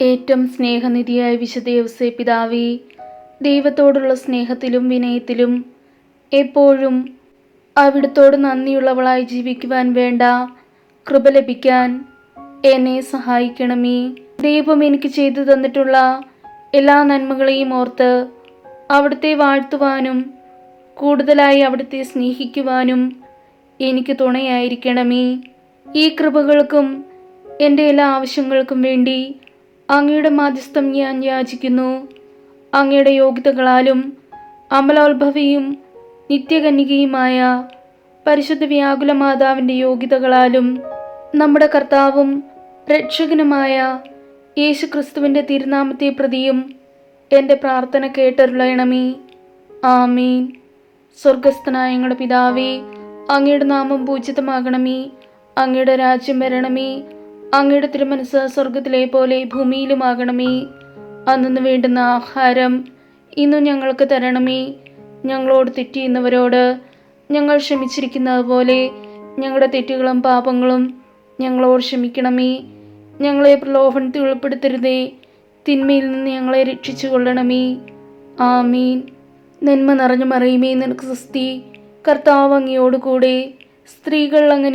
ഏറ്റവും സ്നേഹനിധിയായ വിശുദ്ദേവസേ പിതാവി ദൈവത്തോടുള്ള സ്നേഹത്തിലും വിനയത്തിലും എപ്പോഴും അവിടുത്തോട് നന്ദിയുള്ളവളായി ജീവിക്കുവാൻ വേണ്ട കൃപ ലഭിക്കാൻ എന്നെ സഹായിക്കണമേ. ദൈവം എനിക്ക് ചെയ്തു തന്നിട്ടുള്ള എല്ലാ നന്മകളെയും ഓർത്ത് അവിടുത്തെ വാഴ്ത്തുവാനും കൂടുതലായി അവിടുത്തെ സ്നേഹിക്കുവാനും എനിക്ക് തുണയായിരിക്കണമേ. ഈ കൃപകൾക്കും എന്റെ എല്ലാ ആവശ്യങ്ങൾക്കും വേണ്ടി അങ്ങയുടെ മാധ്യസ്ഥം ഞാൻ യാചിക്കുന്നു. അങ്ങയുടെ യോഗ്യതകളാലും അമലോത്ഭവിയും നിത്യകന്യകയുമായ പരിശുദ്ധ വ്യാകുല മാതാവിന്റെ യോഗ്യതകളാലും നമ്മുടെ കർത്താവും രക്ഷകനുമായ യേശു ക്രിസ്തുവിന്റെ തിരുനാമത്തെ പ്രതിയും എന്റെ പ്രാർത്ഥന കേട്ടരുളയണമേ. ആമീൻ. സ്വർഗസ്ഥനായ ഞങ്ങളുടെ പിതാവേ അങ്ങയുടെ നാമം പൂജിതമാകണമേ. അങ്ങയുടെ രാജ്യം വരണമേ. അങ്ങയുടെ തിരുമനസ് സ്വർഗത്തിലെ പോലെ ഭൂമിയിലുമാകണമേ. അന്നു വേണ്ടുന്ന ആഹാരം ഇന്നും ഞങ്ങൾക്ക് തരണമേ. ഞങ്ങളോട് തെറ്റിയുന്നവരോട് ഞങ്ങൾ ക്ഷമിച്ചിരിക്കുന്നത് പോലെ ഞങ്ങളുടെ തെറ്റുകളും പാപങ്ങളും ഞങ്ങളോട് ക്ഷമിക്കണമേ. ഞങ്ങളെ പ്രലോഭനത്തിൽ ഉൾപ്പെടുത്തരുതേ. തിന്മയിൽ നിന്ന് ഞങ്ങളെ രക്ഷിച്ചു കൊള്ളണമേ ആമീൻ. നന്മ നിറഞ്ഞു മറിയുമേ നിനക്ക് സ്വസ്തി. കർത്താവ് അങ്ങയോടുകൂടെ സ്ത്രീകൾ അങ്ങ്